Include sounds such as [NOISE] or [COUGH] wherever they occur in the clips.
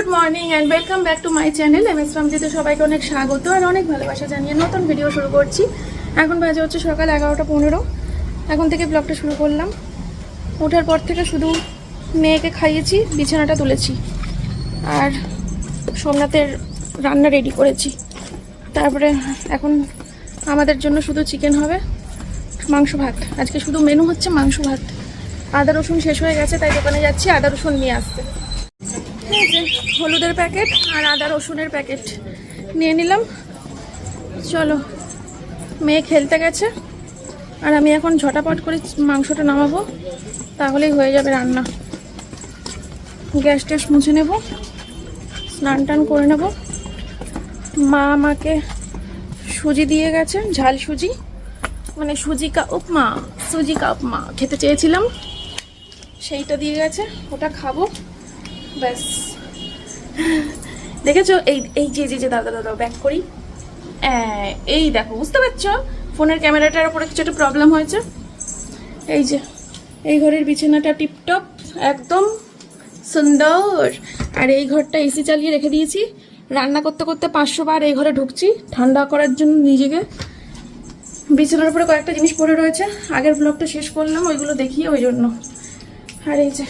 Good morning and welcome back to my channel M S রামজিতে সবাইকে অনেক স্বাগত আর অনেক ভালোবাসা জানিয়ে নতুন ভিডিও শুরু করছি। এখন বাজে হচ্ছে সকাল এগারোটা পনেরো। এখন থেকে ব্লগটা শুরু করলাম। ওঠার পর থেকে শুধু মেয়েকে খাইয়েছি, বিছানাটা তুলেছি। আর সোমনাথের রান্না রেডি করেছি। তারপরে এখন আমাদের জন্য শুধু চিকেন হবে, মাংস ভাত। আজকে শুধু মেনু হচ্ছে মাংস ভাত। আদা রসুন শেষ হয়ে গেছে, তাই দোকানে যাচ্ছি, আদা রসুন নিয়ে আসতে। যে হলুদের প্যাকেট আর আদা রসুনের প্যাকেট নিয়ে নিলাম। চলো, মেয়ে খেলতে গেছে। আর আমি এখন ঝটাপট করে মাংসটা নামাবো, তাহলেই হয়ে যাবে রান্না। গ্যাস ট্যাস মুছে নেব, স্নান টান করে নেব। মা আমাকে সুজি দিয়ে গেছে, ঝাল সুজি। মানে সুজি কা উপমা, সুজি কা উপমা খেতে চেয়েছিলাম। সেইটা দিয়ে গেছে, ওটা খাব। ব্যাস। দেখেছ? এই এই যে যে যে দাদা দাদা ব্যাক করি। আহ, এই দেখো বুঝতে পারছ? ফোনের ক্যামেরাটার উপরে কিছু একটা প্রবলেম হয়েছে। এই যে এই ঘরের বিছানাটা টিপটপ একদম সুন্দর। আর এই ঘরটা এসি চালিয়ে রেখে দিয়েছি। রান্না করতে করতে পাঁচশো বার এই ঘরে ঢুকছি। ঠান্ডা করার জন্য নিজেকে। বিছানার উপরে কয়েকটা জিনিস পড়ে রয়েছে। আগের ব্লগটা শেষ করলাম ওইগুলো দেখিয়ে ওই জন্য। আর এই যে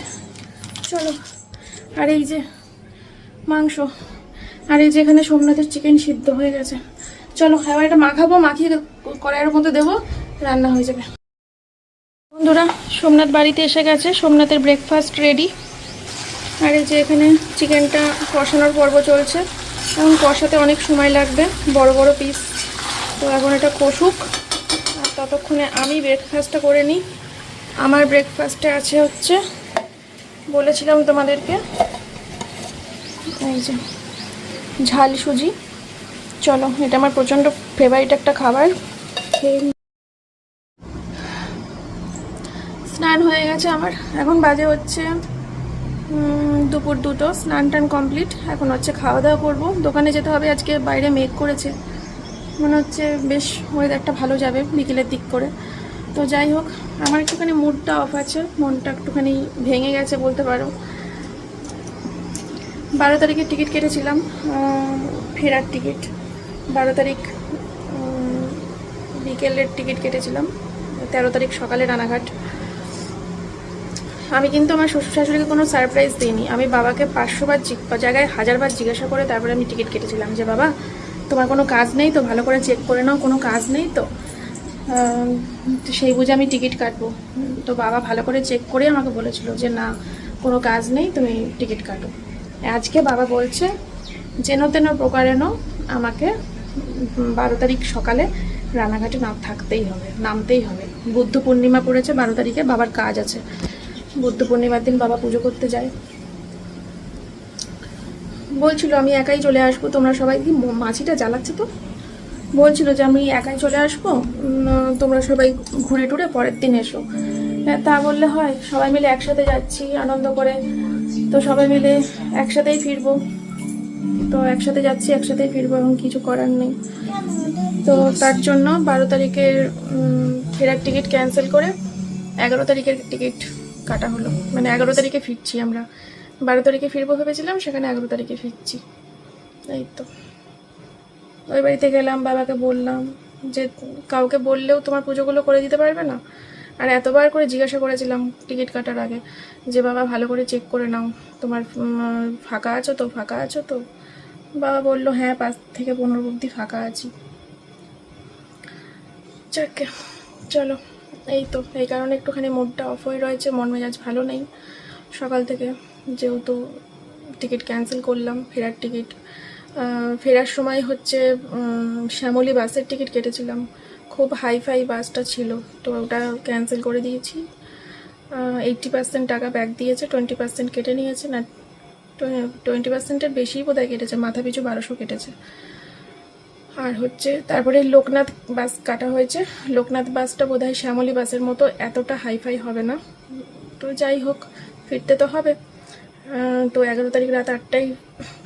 চলো। আর এই যে মাংস। আর এই যে এখানে সোমনাথের চিকেন সিদ্ধ হয়ে গেছে। চলো, এবার এটা মাখাবো, মাখিয়ে কড়াইয়ের মধ্যে দেবো, রান্না হয়ে যাবে। বন্ধুরা, সোমনাথ বাড়িতে এসে গেছে, সোমনাথের ব্রেকফাস্ট রেডি আর এই যে এখানে চিকেনটা কষানোর পর্ব চলছে। এবং কষাতে অনেক সময় লাগবে, বড় বড় পিস তো এখন এটা কষুক। আর ততক্ষণে আমি ব্রেকফাস্টটা করে নিই। আমার ব্রেকফাস্টে আছে হচ্ছে, বলেছিলাম তোমাদেরকে এই যে, ঝাল সুজি। চলো, এটা আমার প্রচণ্ড ফেভারিট একটা খাবার। স্নান হয়ে গেছে আমার। এখন বাজে হচ্ছে দুপুর দুটো। স্নান টান কমপ্লিট এখন হচ্ছে খাওয়া দাওয়া করব। দোকানে যেতে হবে, আজকে বাইরে মেঘ করেছে। মনে হচ্ছে বেশ ওয়েদারটা ভালো যাবে বিকেলের দিক করে। তো যাই হোক, আমার একটুখানি মুডটা অফ আছে। মনটা একটুখানি ভেঙে গেছে বলতে পারো। বারো তারিখের টিকিট কেটেছিলাম ফেরার টিকিট। বারো তারিখ বিকেলের টিকিট কেটেছিলাম, তেরো তারিখ সকালে রানাঘাট। আমি কিন্তু আমার শ্বশুর শাশুড়িকে কোনো সারপ্রাইজ দিইনি। আমি বাবাকে পাঁচশো বার জায়গায় হাজারবার জিজ্ঞাসা করে তারপরে আমি টিকিট কেটেছিলাম যে, বাবা, তোমার কোনো কাজ নেই তো? ভালো করে চেক করে নাও, কোনো কাজ নেই তো? সেই বুঝে আমি টিকিট কাটবো। তো বাবা ভালো করে চেক করে আমাকে বলেছিল যে, না, কোনো কাজ নেই, তুমি টিকিট কাটো। আজকে বাবা বলছে যেন তেন প্রকারেণ আমাকে বারো তারিখ সকালে রানাঘাটে নাম থাকতেই হবে নামতেই হবে। বুদ্ধ পূর্ণিমা পড়েছে বারো তারিখে বাবার কাজ আছে। বুদ্ধ পূর্ণিমার দিন বাবা পুজো করতে যায়। বলছিল আমি একাই চলে আসব তোমরা সবাই কি মাছিটা জ্বালাচ্ছে তো? বলছিল যে আমি একাই চলে আসব তোমরা সবাই ঘুরে টুরে পরের দিন এসো। হ্যাঁ, তা বললে হয় সবাই মিলে একসাথে যাচ্ছি আনন্দ করে। তো সবাই মিলে একসাথেই ফিরবো। তো একসাথে যাচ্ছি, একসাথেই ফিরবো এবং কিছু করার নেই। তো তার জন্য বারো তারিখের ফেরার টিকিট ক্যান্সেল করে এগারো তারিখের টিকিট কাটা হলো। মানে এগারো তারিখে ফিরছি আমরা। বারো তারিখে ফিরবো ভেবেছিলাম, সেখানে এগারো তারিখে ফিরছি। এই তো। ওই বাড়িতে গেলাম, বাবাকে বললাম যে, কাউকে বললেও তোমার পুজোগুলো করে দিতে পারবে না? আর এতবার করে জিজ্ঞাসা করেছিলাম টিকিট কাটার আগে যে, বাবা, ভালো করে চেক করে নাও। তোমার ফাঁকা আছো তো? ফাঁকা আছো তো? বাবা বলল হ্যাঁ পাঁচ থেকে পনেরো অবধি ফাঁকা আছি। যাকে, চলো, এই তো। এই কারণে একটুখানি মুডটা অফ হয়ে রয়েছে, মন মেজাজ ভালো নেই। সকাল থেকে যেহেতু টিকিট ক্যান্সেল করলাম, ফেরার টিকিট। ফেরার সময় হচ্ছে শ্যামলী বাসের টিকিট কেটেছিলাম। খুব হাই ফাই বাসটা ছিল, তো ওটা ক্যান্সেল করে দিয়েছি। এইটটি পার্সেন্ট টাকা ব্যাক দিয়েছে টোয়েন্টি পার্সেন্ট কেটে নিয়েছে, না টোয়েন্টি পার্সেন্টের বেশিই বোধহয় কেটেছে, মাথা পিছু বারোশো কেটেছে। আর হচ্ছে, তারপরে লোকনাথ বাস কাটা হয়েছে। লোকনাথ বাসটা বোধহয় শ্যামলী বাসের মতো এতটা হাইফাই হবে না। তো যাই হোক, ফিরতে তো হবে। তো এগারো তারিখ রাত আটটায়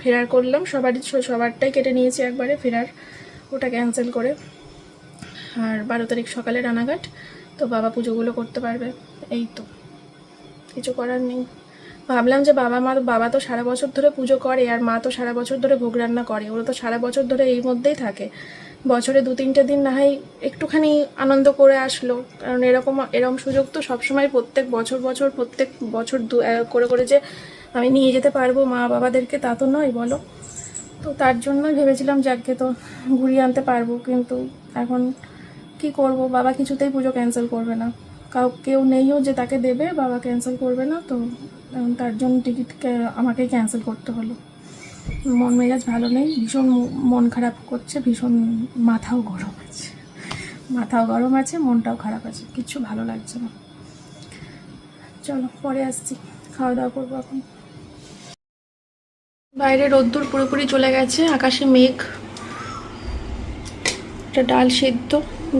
ফেরার করলাম। সবারই সবারটাই কেটে নিয়েছি একবারে ফেরার। ওটা ক্যান্সেল করে। আর বারো তারিখ সকালে রানাঘাট। তো বাবা পুজোগুলো করতে পারবে। এই তো। কিছু করার নেই। ভাবলাম যে বাবা মা বাবা তো সারা বছর ধরে পুজো করে, আর মা তো সারা বছর ধরে ভোগ রান্না করে। ওরা তো সারা বছর ধরে এই মধ্যেই থাকে। বছরে দু তিনটে দিন না হয় একটুখানি আনন্দ করে আসলো। কারণ এরকম এরকম সুযোগ তো সবসময় প্রত্যেক বছর বছর, প্রত্যেক বছর করে করে যে আমি নিয়ে যেতে পারব মা বাবাদেরকে, তা তো নয়, বলো। তো তার জন্যই ভেবেছিলাম যাকে তো ঘুরিয়ে আনতে পারব, কিন্তু এখন কি করব? বাবা কিছুতেই পুজো ক্যান্সেল করবে না। কাউ, কেউ নেইও যে তাকে দেবে, বাবা ক্যান্সেল করবে না, তো তার জন্য টিকিট আমাকেই ক্যান্সেল করতে হলো। মন মেজাজ ভালো নেই, ভীষণ মন খারাপ করছে, ভীষণ মাথাও গরম আছে। মাথাও গরম আছে, মনটাও খারাপ আছে, কিচ্ছু ভালো লাগছে না। চলো, পরে আসছি খাওয়া দাওয়া করব এখন। বাইরে রোদ্দুর পুরোপুরি চলে গেছে, আকাশে মেঘ, একটা ডাল সিদ্ধ,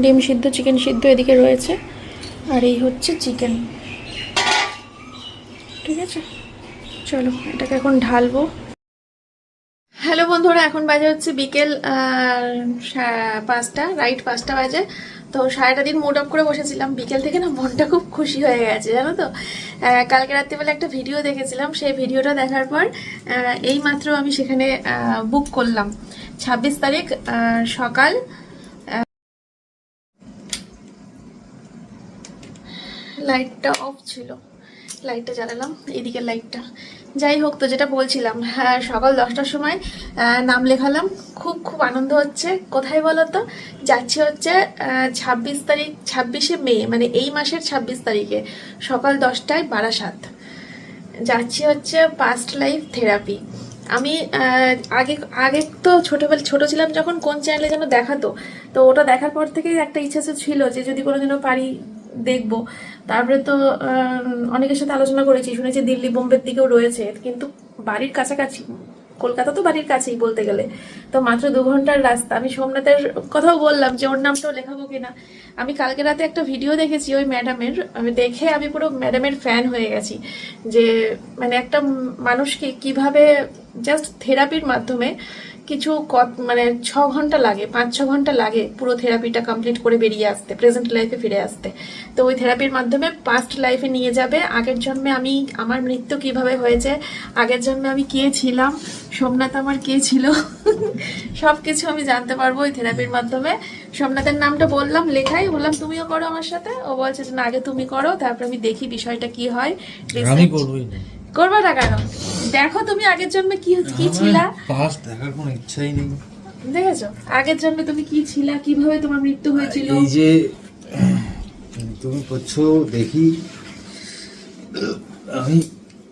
ডিম সিদ্ধ, চিকেন সিদ্ধ এদিকে রয়েছে, আর এই হচ্ছে চিকেন। ঠিক আছে? চলো, এটাকে এখন ঢালবো। হ্যালো বন্ধুরা, এখন বাজে হচ্ছে বিকেল পাঁচটা, রাইট পাঁচটা বাজে। তো সারাটা দিন মুড অফ করে বসেছিলাম। বিকেল থেকে না মনটা খুব খুশি হয়ে গেছে, জানো তো? কালকে রাত্রিবেলা একটা ভিডিও দেখেছিলাম, সেই ভিডিওটা দেখার পর এই মাত্র আমি সেখানে বুক করলাম। ছাব্বিশ তারিখ সকাল লাইটটা অফ ছিল। লাইটটা জ্বালালাম এদিকে লাইটটা যাই হোক, তো যেটা বলছিলাম হ্যাঁ সকাল দশটার সময় নাম লেখালাম। খুব খুব আনন্দ হচ্ছে। কোথায় বলো তো যাচ্ছি হচ্ছে ছাব্বিশ তারিখ, ছাব্বিশে মে মানে এই মাসের ছাব্বিশ তারিখে, সকাল দশটায় বারাসাত। যাচ্ছি হচ্ছে পাস্ট লাইফ থেরাপি আমি আগে আগে তো ছোটবেলা, ছোটো ছিলাম যখন কোন চ্যানেলে যেন দেখাতো, তো ওটা দেখার পর থেকে একটা ইচ্ছা ছিল যে যদি কোনোদিনও পারি দেখব। তারপরে তো অনেকের সাথে আলোচনা করেছি, শুনেছি দিল্লি বোম্বের দিকেও রয়েছে, কিন্তু বাড়ির কাছাকাছি, কলকাতা তো বাড়ির কাছেই বলতে গেলে। তো মাত্র দু ঘণ্টার রাস্তা। আমি সোমনাথের কথাও বললাম যে, ওর নামটাও লেখাবো কিনা। আমি কালকে রাতে একটা ভিডিও দেখেছি ওই ম্যাডামের। আমি দেখে আমি পুরো ম্যাডামের ফ্যান হয়ে গেছি যে মানে একটা মানুষকে কীভাবে জাস্ট থেরাপির মাধ্যমে কিছু মানে ছ ঘণ্টা লাগে, পাঁচ, ছ ঘণ্টা লাগে পুরো থেরাপিটা কমপ্লিট করে বেরিয়ে আসতে প্রেজেন্ট লাইফে ফিরে আসতে। তো ওই থেরাপির মাধ্যমে পাস্ট লাইফে নিয়ে যাবে। আগের জন্মে আমি, আমার মৃত্যু কীভাবে হয়েছে, আগের জন্মে আমি কে ছিলাম, সোমনাথ আমার কে ছিল [LAUGHS] সব কিছু আমি জানতে পারব ওই থেরাপির মাধ্যমে। সোমনাথের নামটা বললাম, লেখাই, বললাম, তুমিও করো আমার সাথে? ও বলছে যে, না, আগে তুমি করো, তারপর আমি দেখি বিষয়টা কি হয় করব না কেন? দেখো তুমি আগের জন্মে কি কি ছিলা। পাস্ট দেখার কোনো ইচ্ছাই নেই। দেখেছ? আগের জন্মে তুমি কি ছিলা? কীভাবে তোমার মৃত্যু হয়েছিল? এই যে তুমি করছ দেখি। আমি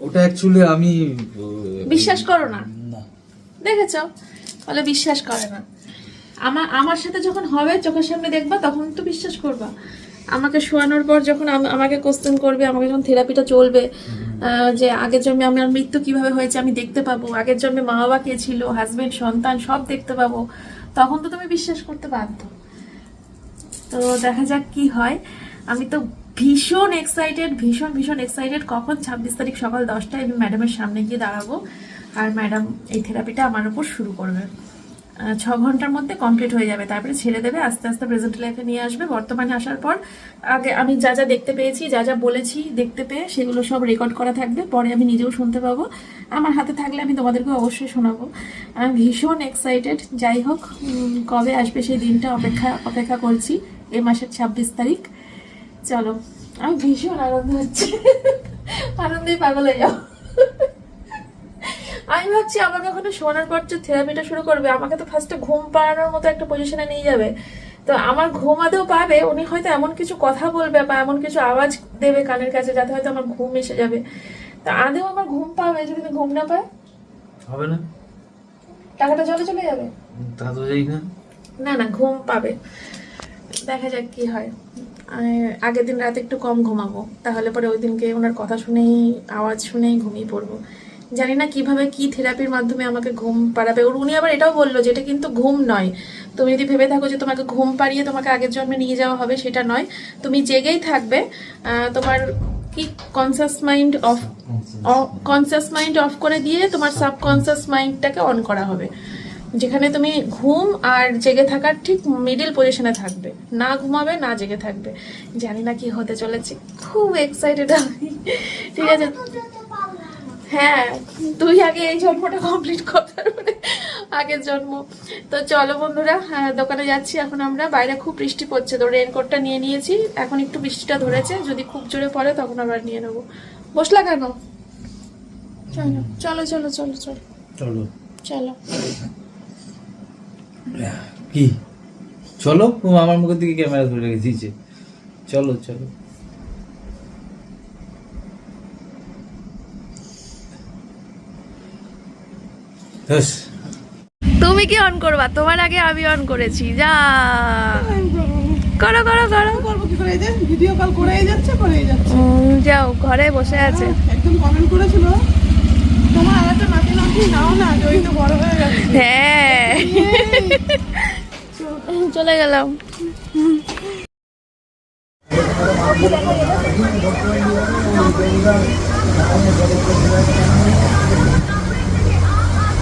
ওটা অ্যাকচুয়ালি আমি বিশ্বাস করো না। না। দেখেছ? বলে বিশ্বাস করে না। আমার আমার সাথে যখন হবে চোখের সামনে দেখবা তখন তো বিশ্বাস করবা। আমাকে শোয়ানোর পর যখন আম- আমাকে কোশ্চেন করবে আমাকে যখন থেরাপিটা চলবে যে আগের জন্মে আমার মৃত্যু কীভাবে হয়েছে আমি দেখতে পাবো আগের জন্মে মা বাবা কে ছিল হাজবেন্ড সন্তান সব দেখতে পাবো তখন তো তুমি বিশ্বাস করতে বাধ্য। তো দেখা যাক কি হয়। আমি তো ভীষণ এক্সাইটেড ভীষণ ভীষণ এক্সাইটেড কখন ছাব্বিশ তারিখ সকাল দশটায় আমি ম্যাডামের সামনে গিয়ে দাঁড়াবো আর ম্যাডাম এই থেরাপিটা আমার উপর শুরু করবে। ছ ঘণ্টার মধ্যে কমপ্লিট হয়ে যাবে। তারপরে ছেড়ে দেবে, আস্তে আস্তে প্রেজেন্ট লাইফে নিয়ে আসবে, বর্তমানে আসার পর। আগে আমি যা যা দেখতে পেয়েছি, যা যা বলেছি দেখতে পেয়ে সেগুলো সব রেকর্ড করা থাকবে, পরে আমি নিজেও শুনতে পাবো। আমার হাতে থাকলে আমি তোমাদেরকে অবশ্যই শোনাবো। আমি ভীষণ এক্সাইটেড যাই হোক কবে আসবে সেই দিনটা অপেক্ষা অপেক্ষা করছি এই মাসের ছাব্বিশ তারিখ। চলো, আমি ভীষণ আনন্দ হচ্ছে। আনন্দেই পাগল হয়ে যাও ভাবছি আমাকে ওখানে শোনার পর যে থেরাপিটা শুরু করবে আমাকে তো ফার্স্টে ঘুম পাড়ানোর মতো একটা পজিশনে নিয়ে যাবে। তো আমার ঘুম আদেও পাবে উনি হয়তো এমন কিছু কথা বলবে বা এমন কিছু আওয়াজ দেবে কানের কাছে যাতে হয়তো আমার ঘুম এসে যাবে। তো আদেও আমার ঘুম পাবে যদি আমি ঘুম না পাই হবে না। টাকাটা চলে চলে যাবে? তা তো যাই না। না না ঘুম পাবে। দেখা যাক কি হয়। আগের দিন রাতে একটু কম ঘুমাবো। তাহলে পরে ওই দিনকে ওনার কথা শুনেই আওয়াজ শুনেই ঘুমিয়ে পড়ব। জানি না কীভাবে কি থেরাপির মাধ্যমে আমাকে ঘুম পাড়াবে। ওর উনি আবার এটাও বলল যে এটা কিন্তু ঘুম নয়। তুমি যদি ভেবে থাকো যে তোমাকে ঘুম পাড়িয়ে তোমাকে আগের জন্মে নিয়ে যাওয়া হবে সেটা নয়। তুমি জেগেই থাকবে। তোমার কি conscious mind off conscious mind off করে দিয়ে তোমার সাবকনসাস মাইন্ডটাকে অন করা হবে। যেখানে তুমি ঘুম আর জেগে থাকার ঠিক মিডিল পজিশনে থাকবে। না ঘুমাবে না জেগে থাকবে। জানি না কি হতে চলেছে। খুব এক্সাইটেড আমি। ঠিক আছে? হ্যাঁ তুই আগে এই জন্মটা কমপ্লিট কর তারপরে আগের জন্ম। তো চলো বন্ধুরা হ্যাঁ, দোকানে যাচ্ছি এখন আমরা। বাইরে খুব বৃষ্টি পড়ছে তো রেনকোটটা নিয়ে নিয়েছি। এখন একটু বৃষ্টিটা ধরেছে যদি খুব জোরে পড়ে তখন আবার নিয়ে নেব। বসলা কেন? চলো চলো চলো চলো চলো। চলো। চলো। কি? চলো আমার মুখের দিকে ক্যামেরা ধরে রেখে দিয়েছে। চলো চলো। তুমি কি অন করবা? তোমার আগে আমি অন করেছি যা। করো করো করো। করব কি করে ভিডিও কল করেই যাচ্ছে করেই যাচ্ছে। যাও ঘরে বসে আছে। একদম কমেন্ট করেছিল। তোমার একটা নাতি নাতি নাও না জয়ী তো বড় হয়ে গেছে। হ্যাঁ। চলে গেলাম।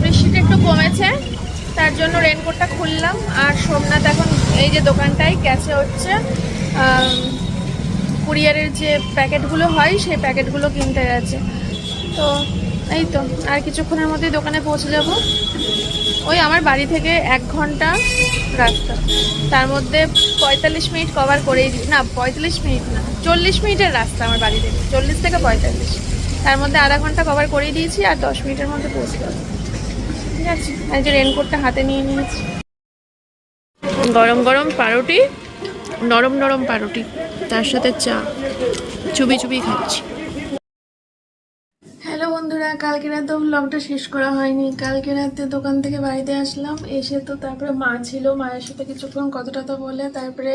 বৃষ্টিটা একটু কমেছে, তার জন্য রেনকোটটা খুললাম। আর সোমনাথ এখন এই যে দোকানটাই ক্যাশে হচ্ছে কুরিয়ারের যে প্যাকেটগুলো হয়, সেই প্যাকেটগুলো কিনতে গেছে। তো এই তো, আর কিছুক্ষণের মধ্যেই দোকানে পৌঁছে যাব। ওই আমার বাড়ি থেকে এক ঘণ্টা রাস্তা। তার মধ্যে পঁয়তাল্লিশ মিনিট কভার করেই দিই না, পঁয়তাল্লিশ মিনিট না, চল্লিশ মিনিটের রাস্তা আমার বাড়ি থেকে, চল্লিশ থেকে পঁয়তাল্লিশ। তার মধ্যে আধা ঘণ্টা কভার করেই দিয়েছি আর দশ মিনিটের মধ্যে পৌঁছে যাব। ঠিক আছে আর যে রেনকোটটা হাতে নিয়ে নিয়েছি। গরম গরম পাউরুটি, নরম নরম পাউরুটি। তার সাথে চা, চুবি চুবি খাচ্ছি। হ্যালো বন্ধুরা কালকে রাতে ব্লগটা শেষ করা হয়নি। কালকে রাতে দোকান থেকে বাড়িতে আসলাম, এসে তো তারপরে মা ছিল। মায়ের সাথে কিছুক্ষণ কথা টথা বলে, তারপরে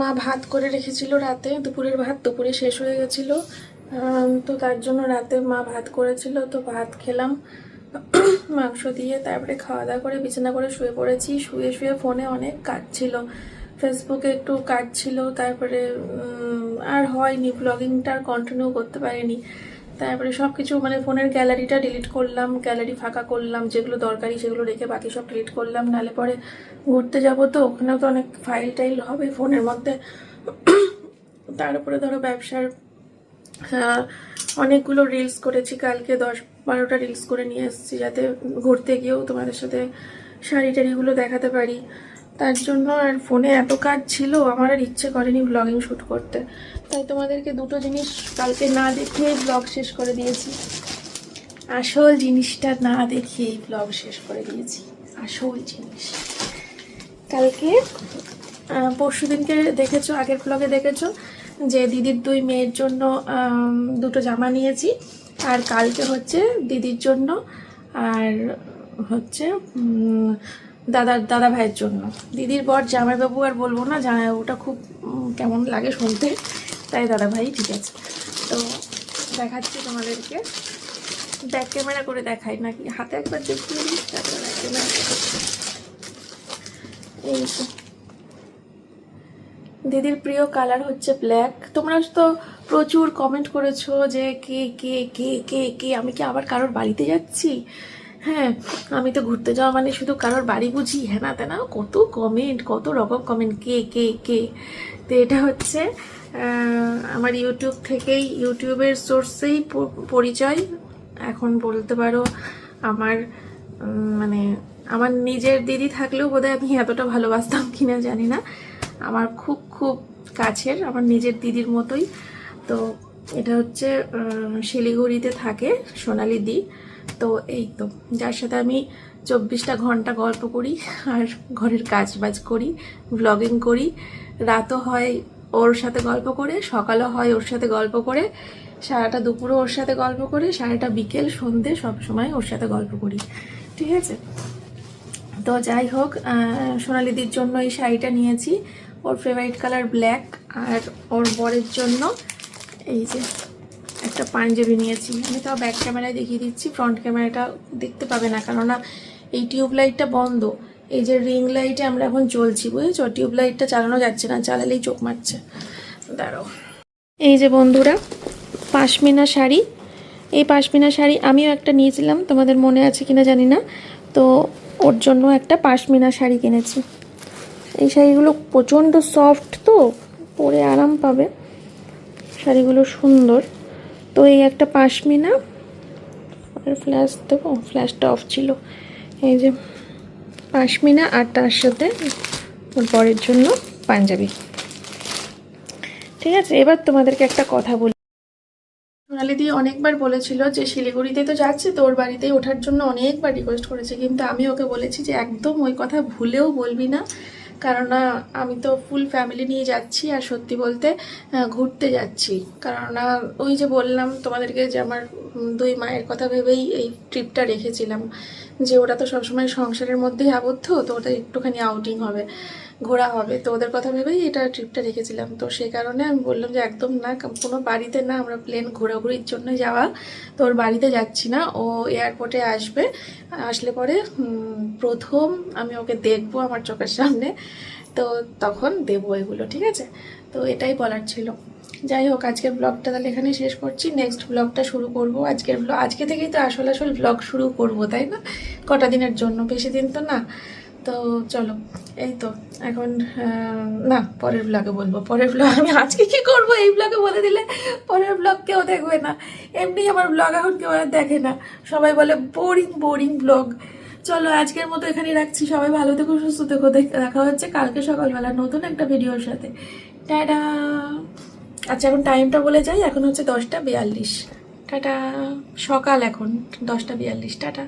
মা ভাত করে রেখেছিল রাতে। দুপুরের ভাত দুপুরে শেষ হয়ে গেছিল। তো তার জন্য রাতে মা ভাত করেছিল, তো ভাত খেলাম। মাংস দিয়ে তারপরে খাওয়া দাওয়া করে বিছানা করে শুয়ে পড়েছি। শুয়ে শুয়ে ফোনে অনেক কাজ ছিল। ফেসবুকে একটু কাজ ছিল তারপরে আর হয়নি ব্লগিংটা আর কন্টিনিউ করতে পারিনি। তারপরে সব কিছু মানে ফোনের গ্যালারিটা ডিলিট করলাম গ্যালারি ফাঁকা করলাম, যেগুলো দরকারি সেগুলো রেখে বাকি সব ডিলিট করলাম নালে পরে ঘুরতে যাব তো, ওখানেও তো অনেক ফাইল টাইল হবে ফোনের মধ্যে। তার উপরে ধরো ব্যবসার অনেকগুলো রিলস করেছি, কালকে দশ বারোটা রিলস করে নিয়ে এসেছি, যাতে ঘুরতে গিয়েও তোমাদের সাথে শাড়ি টাড়িগুলো দেখাতে পারি। তার জন্য আর ফোনে এত কাজ ছিল, আমার আর ইচ্ছে করেনি ব্লগিং শ্যুট করতে। তাই তোমাদেরকে দুটো জিনিস কালকে না দেখিয়ে ব্লগ শেষ করে দিয়েছি। আসল জিনিসটা না দেখিয়ে ব্লগ শেষ করে দিয়েছি। আসল জিনিস। কালকে পরশু দিনকে দেখেছ, আগের ব্লগে দেখেছ, যে দিদির দুই মেয়ের জন্য দুটো জামা নিয়েছি। আর কালকে হচ্ছে দিদির জন্য, আর হচ্ছে দাদার, দাদা ভাইয়ের জন্য। দিদির বর জামাইবাবু আর বলব না, জামাইবাবুটা খুব কেমন লাগে শুনতে। তাই দাদা ভাই, ঠিক আছে। তো দেখাচ্ছি তোমাদেরকে। ব্যাক ক্যামেরা করে দেখাই, নাকি হাতে একবার দেখিয়ে দিই তারপরে এই দিদির প্রিয় কালার হচ্ছে ব্ল্যাক তোমরা তো প্রচুর কমেন্ট করেছ যে কে কে কে কে কে, আমি কি আবার কারোর বাড়িতে যাচ্ছি? হ্যাঁ আমি তো ঘুরতে যাওয়া মানে শুধু কারোর বাড়ি বুঝি। হ্যাঁ না তেনা কত কমেন্ট কত রকম কমেন্ট কে কে কে? তো এটা হচ্ছে আমার ইউটিউব থেকেই ইউটিউবের সোর্সেই পরিচয়। এখন বলতে পারো, আমার মানে আমার নিজের দিদি থাকলেও বোধহয় আমি এতটা ভালোবাসতাম কিনা জানি না। আমার খুব খুব কাছের, আমার নিজের দিদির মতোই। তো এটা হচ্ছে শিলিগুড়িতে থাকে সোনালি দি। তো এই তো, যার সাথে আমি চব্বিশটা ঘণ্টা গল্প করি আর ঘরের কাজ বাজ করি ব্লগিং করি। রাতও হয় ওর সাথে গল্প করে, সকালও হয় ওর সাথে গল্প করে। সারাটা দুপুরও ওর সাথে গল্প করে, সারাটা বিকেল, সন্ধে সব সময় ওর সাথে গল্প করি। ঠিক আছে? তো যাই হোক সোনালিদির জন্য এই শাড়িটা নিয়েছি। ওর ফেভারিট কালার ব্ল্যাক আর ওর বরের জন্য এই যে একটা পাঞ্জাবি নিয়েছি। আমি তাও ব্যাক ক্যামেরায় দেখিয়ে দিচ্ছি ফ্রন্ট ক্যামেরাটা দেখতে পাবে না, কেননা এই টিউব লাইটটা বন্ধ। এই যে রিং লাইটে আমরা এখন চলছি, বুঝেছ? টিউব লাইটটা চালানো যাচ্ছে না, চালালেই চোখ মারছে। দাঁড়াও। এই যে বন্ধুরা, পাশমিনা শাড়ি। এই পাশমিনা শাড়ি আমিও একটা নিয়েছিলাম, তোমাদের মনে আছে কিনা জানি না। তো ওর জন্য একটা পাশমিনা শাড়ি কিনেছি। এই শাড়িগুলো প্রচণ্ড সফট তো, পরে আরাম পাবে। শাড়িগুলো সুন্দর। তো এই একটা পাশমিনা আর ফ্ল্যাশ দেবো? ফ্ল্যাশটা অফ ছিল। এই যে পাশমিনা আর তার সাথে ওর পরের জন্য পাঞ্জাবি। ঠিক আছে, এবার তোমাদেরকে একটা কথা বলি। সোনালি দি অনেকবার বলেছিল যে শিলিগুড়িতে তো যাচ্ছে তোর বাড়িতেই ওঠার জন্য অনেকবার রিকোয়েস্ট করেছে। কিন্তু আমি ওকে বলেছি যে একদম ওই কথা ভুলেও বলবি না। কারণ আমি তো ফুল ফ্যামিলি নিয়ে যাচ্ছি আর সত্যি বলতে ঘুরতে যাচ্ছি। কেননা ওই যে বললাম তোমাদেরকে যে আমার দুই মায়ের কথা ভেবেই এই ট্রিপটা রেখেছিলাম। যে ওরা তো সবসময় সংসারের মধ্যেই আবদ্ধ, তো ওটা একটুখানি আউটিং হবে, ঘোরা হবে। তো ওদের কথা ভেবেই এটা ট্রিপটা রেখেছিলাম। তো সেই কারণে আমি বললাম যে, একদম না কোনো বাড়িতে না, আমরা প্লেন ঘোরাঘুরির জন্য যাওয়া। তো ওর বাড়িতে যাচ্ছি না, ও এয়ারপোর্টে আসবে। আসলে পরে প্রথম আমি ওকে দেখব আমার চোখের সামনে। তো তখন দেবো এগুলো, ঠিক আছে? তো এটাই বলার ছিল। যাই হোক, আজকের ব্লগটা তাহলে এখানে শেষ করছি। নেক্সট ব্লগটা শুরু করব। আজকের ব্লগ আজকে থেকেই তো আসল আসল ব্লগ শুরু করব, তাই না? কটা দিনের জন্য? বেশি দিন তো না। তো চলো, এই তো। এখন না, পরের ব্লগে বলব। পরের ব্লগ আমি আজকে কি করব? এই ব্লগে বলে দিলে পরের ব্লগ কেউ দেখবে না। এমনি আমার ব্লগ এখন কেউ আর দেখে না। সবাই বলে, বোরিং বোরিং ব্লগ চলো, আজকের মতো এখানে রাখছি। সবাই ভালো থেকো, সুস্থ থেকো। দেখ- দেখা হচ্ছে কালকে সকালবেলা নতুন একটা ভিডিওর সাথে। টাটা! আচ্ছা এখন টাইমটা বলে যাই। এখন হচ্ছে দশটা বিয়াল্লিশ। টাটা। সকাল এখন। দশটা বিয়াল্লিশ। টাটা।